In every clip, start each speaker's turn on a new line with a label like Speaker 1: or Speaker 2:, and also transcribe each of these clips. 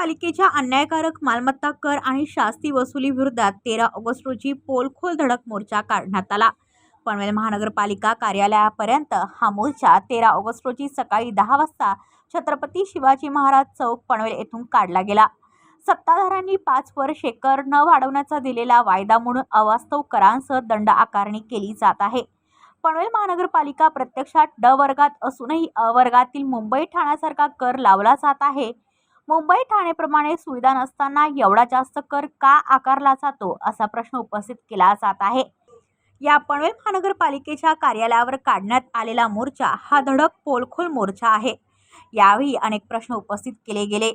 Speaker 1: महापालिकेच्या अन्यायकारक मालमत्ता कर आणि शास्ती वसुली विरोधात तेरा ऑगस्ट रोजी पोलखोल धडक मोर्चा काढण्यात आला. पनवेल महानगरपालिका कार्यालयापर्यंत हा मोर्चा तेरा ऑगस्ट रोजी सकाळी दहा वाजता छत्रपती शिवाजी महाराज चौक पनवेल येथून काढला गेला. सत्ताधाऱ्यांनी पाच वर्षे कर न वाढवण्याचा दिलेला वायदा म्हणून अवास्तव करांसह दंड आकारणी केली जात आहे. पनवेल महानगरपालिका प्रत्यक्षात ड वर्गात असूनही अ वर्गातील मुंबई ठाण्यासारखा कर लावला जात आहे. मुंबई ठाणेप्रमाणे सुविधा नसताना एवढा जास्त कर का आकारला जातो असा प्रश्न उपस्थित केला जात आहे. या पनवेल महानगरपालिकेच्या कार्यालयावर काढण्यात आलेला मोर्चा हा धडक पोलखोल मोर्चा आहे. यावेळी अनेक प्रश्न उपस्थित केले गेले.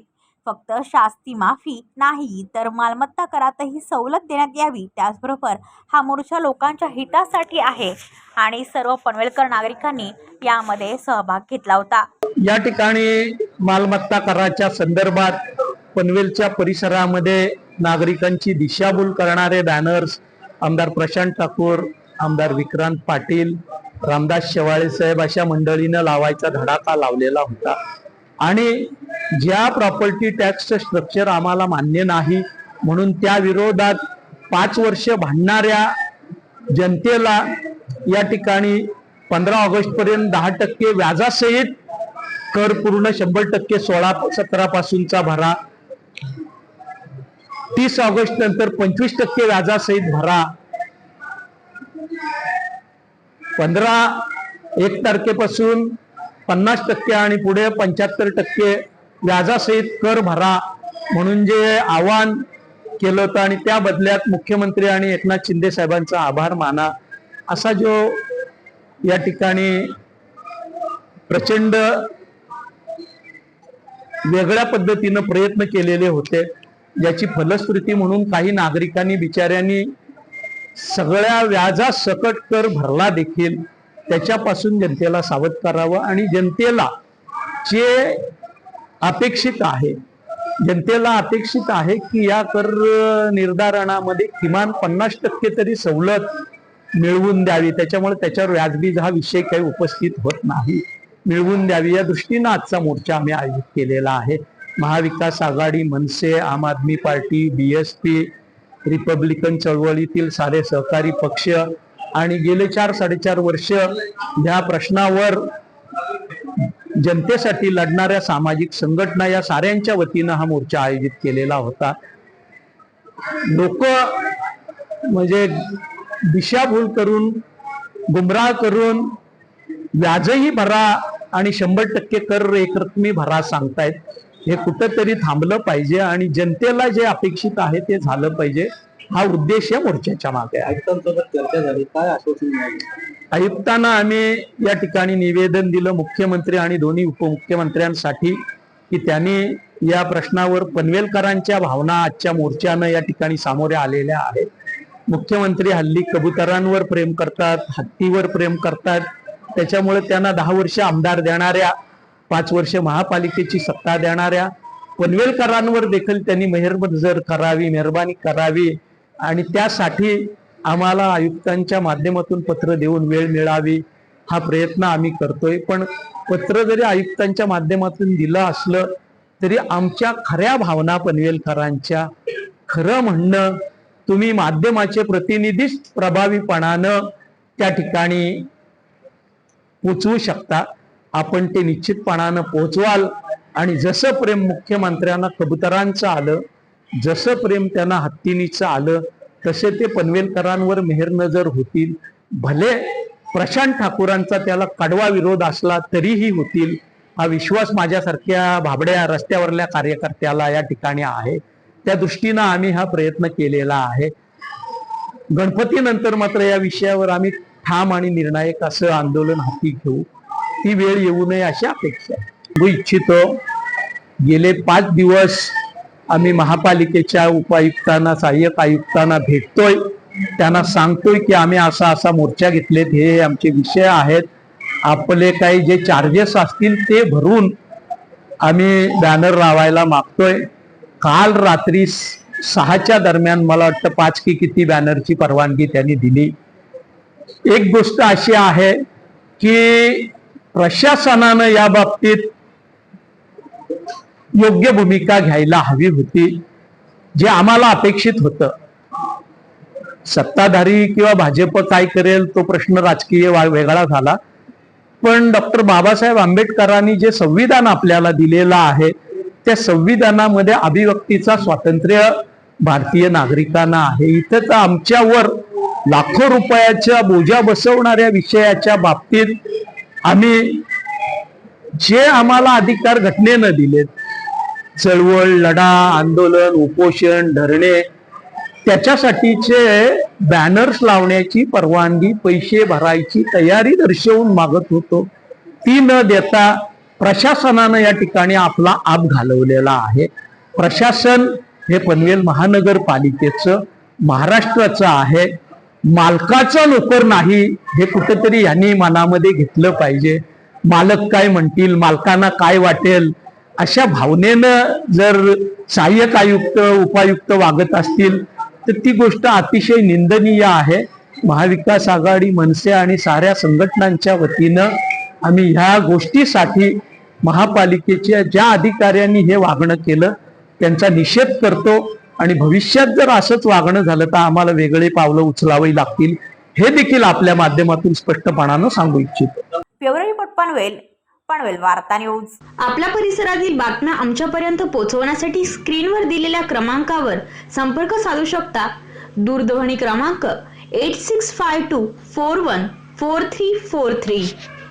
Speaker 1: फक्त शास्ती माफी नाही तर मालमत्ता करातही सवलत देण्यात यावी त्याचबरोबर हा मोर्चा लोकांच्या हितासाठी आहे आणि सर्व पनवेलकर नागरिकांनी यामध्ये सहभाग घेतला होता.
Speaker 2: या ठिकाणी मालमत्ता कराच्या संदर्भात पनवेलच्या परिसरामध्ये नागरिकांची दिशाभूल करणारे बॅनर्स आमदार प्रशांत ठाकूर आमदार विक्रांत पाटील रामदास शेवाळे साहेब अशा मंडळीनं लावायचा धडाका लावलेला होता. आणि ज्या प्रॉपर्टी टॅक्सचं स्ट्रक्चर आम्हाला मान्य नाही म्हणून त्या विरोधात पाच वर्ष भांडणाऱ्या जनतेला या ठिकाणी पंधरा ऑगस्ट पर्यंत दहा टक्के व्याजासहित कर पूर्ण शंभर टक्के सोळा सतरा पासूनचा भरा. तीस ऑगस्ट नंतर पंचवीस टक्के व्याजासहित भरा. पंधरा एक तारखेपासून पन्नास टक्के आणि पुढे पंच्याहत्तर टक्के व्याजासहित कर भरा म्हणून जे आवाहन केलं होतं आणि त्या बदल्यात मुख्यमंत्री आणि एकनाथ शिंदे साहेबांचा आभार माना. असा जो या ठिकाणी प्रचंड वेगळ्या पद्धतीनं प्रयत्न केलेले होते. याची फलश्रुती म्हणून काही नागरिकांनी बिचाऱ्यांनी सगळ्या व्याजा सकट कर भरला देखील. त्याच्यापासून जनतेला सावध करावं आणि जनतेला जे अपेक्षित आहे जनतेला अपेक्षित आहे की या कर निर्धारणामध्ये किमान पन्नास टक्के तरी सवलत मिळवून द्यावी. त्याच्यामुळे त्याच्यावर व्याजबीज हा विषय काही उपस्थित होत नाही. मिळवून द्यावी. या दृष्टीनं आजचा मोर्चा आम्ही आयोजित केलेला आहे. महाविकास आघाडी मनसे Aam Aadmi party B S P Republican चळवळीतील सारे सहकारी पक्ष आणि गेले चार साडेचार वर्ष या प्रश्नावर जनतेसाठी लढणाऱ्या सामाजिक संघटना या साऱ्यांच्या वतीनं हा मोर्चा आयोजित केलेला होता. लोक म्हणजे दिशाभूल करून गुमराह करून व्याजही भरा आणि शंभर टक्के कर एकरकमी भरा सांगतायत. हे कुठंतरी थांबलं पाहिजे आणि जनतेला जे अपेक्षित आहे ते झालं पाहिजे. हा उद्देश या मोर्चाच्या मागे आयुक्तांना आम्ही या ठिकाणी निवेदन दिलं मुख्यमंत्री आणि दोन्ही उपमुख्यमंत्र्यांसाठी की त्यांनी या प्रश्नावर पनवेलकरांच्या भावना आजच्या मोर्चानं या ठिकाणी सामोरे आलेल्या आहेत. मुख्यमंत्री हल्ली कबुतरांवर प्रेम करतात हत्तीवर प्रेम करतात. त्याच्यामुळे त्यांना दहा वर्ष आमदार देणाऱ्या पाच वर्ष महापालिकेची सत्ता देणाऱ्या पनवेलकरांवर देखील त्यांनी मेहरबजर करावी मेहरबानी करावी आणि त्यासाठी आम्हाला आयुक्तांच्या माध्यमातून पत्र देऊन वेळ मिळावी हा प्रयत्न आम्ही करतोय. पण पत्र जरी आयुक्तांच्या माध्यमातून दिलं असलं तरी आमच्या खऱ्या भावना पनवेलकरांच्या. खरं म्हणणं तुम्ही माध्यमाचे प्रतिनिधीच प्रभावीपणानं त्या ठिकाणी पोचवू शकता. आपण ते निश्चितपणानं पोचवाल. आणि जसं प्रेम मुख्यमंत्र्यांना कबुतरांचं आलं जसं प्रेम त्यांना हत्तीनीचं आलं तसे ते पनवेलकरांवर मेहर नजर होतील. भले प्रशांत ठाकूरांचा त्याला कडवा विरोध असला तरीही होतील. हा विश्वास माझ्यासारख्या भाबड्या रस्त्यावरल्या कार्यकर्त्याला या ठिकाणी आहे. त्या दृष्टीनं आम्ही हा प्रयत्न केलेला आहे. गणपतीनंतर मात्र या विषयावर आम्ही ठाम आणि निर्णायक असं आंदोलन हाती घेऊ ती वेळ येऊ नये अशी अपेक्षा आहे. मी इच्छितो गेले पाच दिवस आम्ही महापालिकेच्या उपायुक्तांना सहाय्यक आयुक्तांना भेटतोय. त्यांना सांगतोय की आम्ही असा असा मोर्चा घेतलेत हे आमचे विषय आहेत. आपले काही जे चार्जेस असतील ते भरून आम्ही बॅनर लावायला मागतोय. काल रात्री स- सहाच्या दरम्यान मला वाटतं पाच की किती बॅनरची परवानगी त्यांनी दिली. एक गोष्ट अशी आहे की प्रशासनानं या बाबतीत योग्य भूमिका घ्यायला हवी होती जे आम्हाला अपेक्षित होतं. सत्ताधारी किंवा भाजप काय करेल तो प्रश्न राजकीय वा- वेगळा झाला. पण डॉक्टर बाबासाहेब आंबेडकरांनी जे संविधान आपल्याला दिलेलं आहे त्या संविधानामध्ये अभिव्यक्तीचा स्वातंत्र्य भारतीय नागरिकांना आहे. इथं तर आमच्यावर लाखो रुपयाच्या बोजा बसवणाऱ्या विषयाच्या बाबतीत आम्ही जे आम्हाला अधिकार घटनेनं दिलेत चळवळ लढा आंदोलन उपोषण धरणे त्याच्यासाठीचे बॅनर्स लावण्याची परवानगी पैसे भरायची तयारी दर्शवून मागत होतो. ती न देता प्रशासनानं या ठिकाणी आपला आप घालवलेला आहे. प्रशासन हे पनवेल महानगरपालिकेचं महाराष्ट्राचं आहे. मालकाचा नोकर नाही हे कुठेतरी यांनी मनामध्ये घेतलं पाहिजे. मालक काय म्हणतील मालकांना काय वाटेल? अशा भावनेनं जर सहाय्यक आयुक्त उपायुक्त वागत असतील तर ती गोष्ट अतिशय निंदनीय आहे. महाविकास आघाडी मनसे आणि साऱ्या संघटनांच्या वतीनं आम्ही ह्या गोष्टीसाठी महापालिकेच्या ज्या अधिकाऱ्यांनी हे वागणं केलं त्यांचा निषेध करतो. आणि भविष्यात जर असंच वागणं झालं तर आम्हाला वेगळे पावलं उचलावी लागतील. हे देखील आपल्या माध्यमातून स्पष्टपणानं सांगू इच्छितो.
Speaker 1: पनवेल वार्ता न्यूज.
Speaker 3: आपल्या परिसरातील बातम्या आमच्यापर्यंत पोहोचवण्यासाठी स्क्रीनवर दिलेल्या क्रमांकावर संपर्क साधू शकता. दूरध्वनी क्रमांक eight six five two four one four three four three